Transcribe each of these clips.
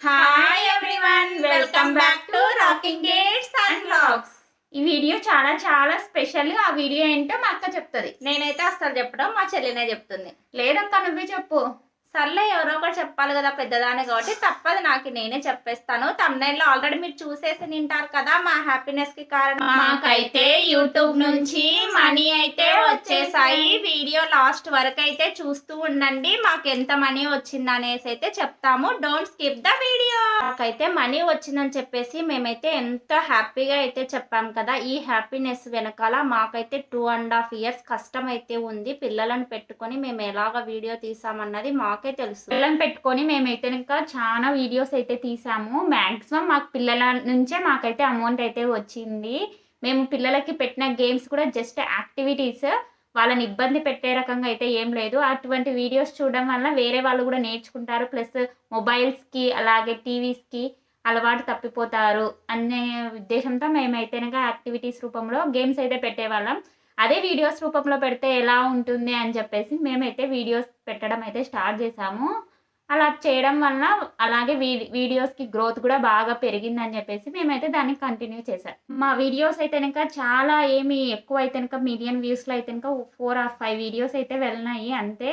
Hi everyone welcome back to rocking gates and vlogs ఈ video చాలా చాలా special ఆ వీడియో ఏంటో మా అక్క చెప్తుంది. నేనైతే అస్సలు చెప్పడం మా చెల్లినే చెప్తుంది. లేదక్క నువ్వే చెప్పు. సర్లే ఎవరో ఒకటి చెప్పాలి కదా పెద్దదాని కాబట్టి తప్పదు నాకు నేనే చెప్పేస్తాను. తమ్నైల్లో ఆల్రెడీ మీరు చూసేసి నింటారు కదా మా హ్యాపీనెస్కి కారణం. మాకైతే యూట్యూబ్ నుంచి మనీ అయితే వచ్చేసాయి. వీడియో లాస్ట్ వరకు అయితే చూస్తూ ఉండండి. మాకు ఎంత మనీ వచ్చింది అనేసి అయితే చెప్తాము. డోంట్ స్కిప్ ద వీడియో మాకైతే మనీ వచ్చిందని చెప్పేసి మేమైతే ఎంత హ్యాపీగా అయితే చెప్పాం కదా ఈ హ్యాపీనెస్ వెనకాల మాకైతే టూ అండ్ హాఫ్ ఇయర్స్ కష్టం అయితే ఉంది. పిల్లలను పెట్టుకొని మేము ఎలాగ వీడియో తీసామన్నది మాకే తెలుసు. పిల్లలను పెట్టుకొని మేమైతే ఇంకా చాలా వీడియోస్ అయితే తీసాము. మాక్సిమం మాకు పిల్లల నుంచే మాకైతే అమౌంట్ అయితే వచ్చింది. మేము పిల్లలకి పెట్టిన గేమ్స్ కూడా జస్ట్ యాక్టివిటీస్ వాళ్ళని ఇబ్బంది పెట్టే రకంగా అయితే ఏం లేదు. అటువంటి వీడియోస్ చూడడం వల్ల వేరే వాళ్ళు కూడా నేర్చుకుంటారు. ప్లస్ మొబైల్స్కి అలాగే టీవీస్కి అలవాటు తప్పిపోతారు అనే ఉద్దేశంతో మేమైతే యాక్టివిటీస్ రూపంలో గేమ్స్ అయితే పెట్టేవాళ్ళం. అదే వీడియోస్ రూపంలో పెడితే ఎలా ఉంటుంది అని చెప్పేసి మేమైతే వీడియోస్ పెట్టడం అయితే స్టార్ట్ చేసాము. అలా చేయడం వలన అలాగే వీడి వీడియోస్కి గ్రోత్ కూడా బాగా పెరిగిందని చెప్పేసి మేమైతే దాన్ని కంటిన్యూ చేశాం. మా వీడియోస్ అయితే కనుక చాలా ఏమి ఎక్కువ అయితే కనుక మిలియన్ వ్యూస్లో అయితే కనుక ఫోర్ ఆర్ ఫైవ్ వీడియోస్ అయితే వెళ్ళినాయి. అంతే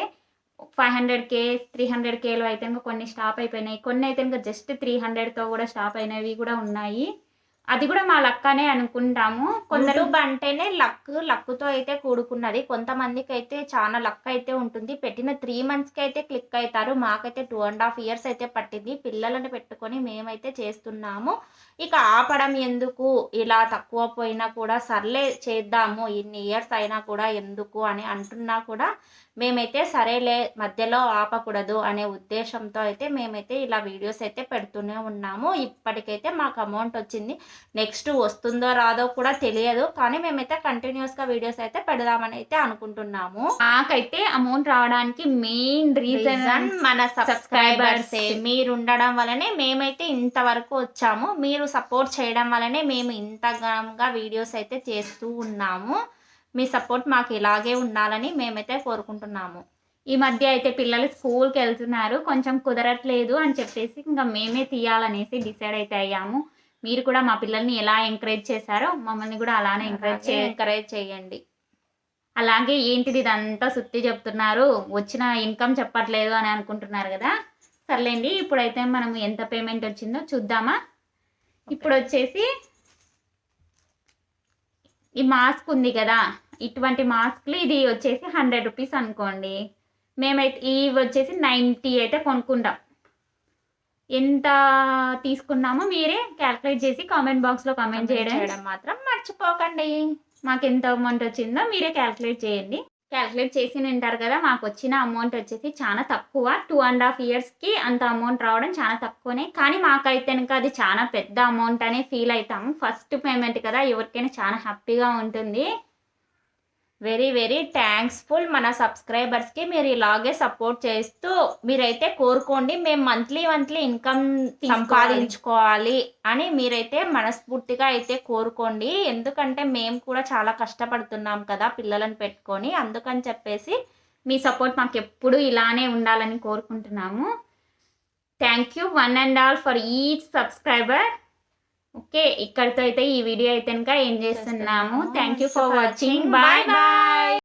five hundred K three hundred Khelo అయితే కనుక కొన్ని స్టాప్ అయిపోయినాయి. కొన్ని అయితే కనుక జస్ట్ త్రీ హండ్రెడ్తో కూడా స్టాప్ అయినవి కూడా ఉన్నాయి. అది కూడా మా లక్కనే అనుకుంటాము. కొందరు కొందరు అంటేనే లక్ లక్తో అయితే కూడుకున్నది. కొంతమందికి అయితే చాలా లక్ అయితే ఉంటుంది. పెట్టిన త్రీ మంత్స్కి అయితే క్లిక్ అవుతారు మాకైతే టూ అండ్ హాఫ్ ఇయర్స్ అయితే పట్టింది. పిల్లలను పెట్టుకొని మేమైతే చేస్తున్నాము. ఇక ఆపడం ఎందుకు? ఇలా తక్కువ పోయినా కూడా సర్లే చేద్దాము. ఇన్ని ఇయర్స్ అయినా కూడా ఎందుకు అని అంటున్నా కూడా మేమైతే సరేలే మధ్యలో ఆపకూడదు అనే ఉద్దేశంతో అయితే మేమైతే ఇలా వీడియోస్ అయితే పెడుతూనే ఉన్నాము. ఇప్పటికైతే మాకు అమౌంట్ వచ్చింది నెక్స్ట్ వస్తుందో రాదో కూడా తెలియదు. కానీ మేమైతే కంటిన్యూస్గా వీడియోస్ అయితే పెడదామని అయితే అనుకుంటున్నాము. నాకైతే అమౌంట్ రావడానికి మెయిన్ రీజన్ మన సబ్స్క్రైబర్స్. మీరు ఉండడం వల్లనే మేమైతే ఇంతవరకు వచ్చాము. మీరు సపోర్ట్ చేయడం వల్లనే మేము ఇంతగా వీడియోస్ అయితే చేస్తూ ఉన్నాము. మీ సపోర్ట్ మాకు ఇలాగే ఉండాలని మేమైతే కోరుకుంటున్నాము. ఈ మధ్య అయితే పిల్లలు స్కూల్కి వెళ్తున్నారు. కొంచెం కుదరట్లేదు అని చెప్పేసి ఇంకా మేమే తీయాలనేసి డిసైడ్ అయితే అయ్యాము. మీరు కూడా మా పిల్లల్ని ఎలా ఎంకరేజ్ చేశారో మమ్మల్ని కూడా అలానే ఎంకరేజ్ ఎంకరేజ్ చేయండి. అలాగే ఏంటిది ఇదంతా సుత్తి చెప్తున్నారు? వచ్చిన ఇన్కమ్ చెప్పట్లేదు అని అనుకుంటున్నారు కదా? సర్లేండి ఇప్పుడైతే మనం ఎంత పేమెంట్ వచ్చిందో చూద్దామా? ఇప్పుడు వచ్చేసి ఈ మాస్క్ ఉంది కదా? ఇటువంటి మాస్క్లు ఇది వచ్చేసి హండ్రెడ్ రూపీస్ అనుకోండి. మేమైతే ఇవి వచ్చేసి నైంటీ అయితే కొనుక్కుంటాం. ఎంత తీసుకున్నామో మీరే క్యాల్కులేట్ చేసి కామెంట్ బాక్స్లో కామెంట్ చేయడం మాత్రం మర్చిపోకండి. మాకు ఎంత అమౌంట్ వచ్చిందో మీరే క్యాల్కులేట్ చేయండి. క్యాల్కులేట్ చేసి ఉంటారు కదా మాకు వచ్చిన అమౌంట్ వచ్చేసి చాలా తక్కువ. టూ అండ్ హాఫ్ ఇయర్స్కి అంత అమౌంట్ రావడం చాలా తక్కువనే. కానీ మాకైతే అది చాలా పెద్ద అమౌంట్ అనే ఫీల్ అవుతాము. ఫస్ట్ పేమెంట్ కదా ఎవరికైనా చాలా హ్యాపీగా ఉంటుంది. వెరీ వెరీ థ్యాంక్స్ఫుల్ మన సబ్స్క్రైబర్స్కి మీరు ఇలాగే సపోర్ట్ చేస్తూ మీరైతే కోరుకోండి. మేము మంత్లీ మంత్లీ ఇన్కమ్ సంపాదించుకోవాలి. అని మీరైతే మనస్ఫూర్తిగా అయితే కోరుకోండి. ఎందుకంటే మేము కూడా చాలా కష్టపడుతున్నాం కదా పిల్లలను పెట్టుకొని. అందుకని చెప్పేసి మీ సపోర్ట్ మాకు ఎప్పుడు ఇలానే ఉండాలని కోరుకుంటున్నాము. Thank you one and all for each subscriber okay ఇక్కడితో అయితే ఈ వీడియో అయితే కనుక ఏం చేస్తున్నాము. Thank you for watching bye bye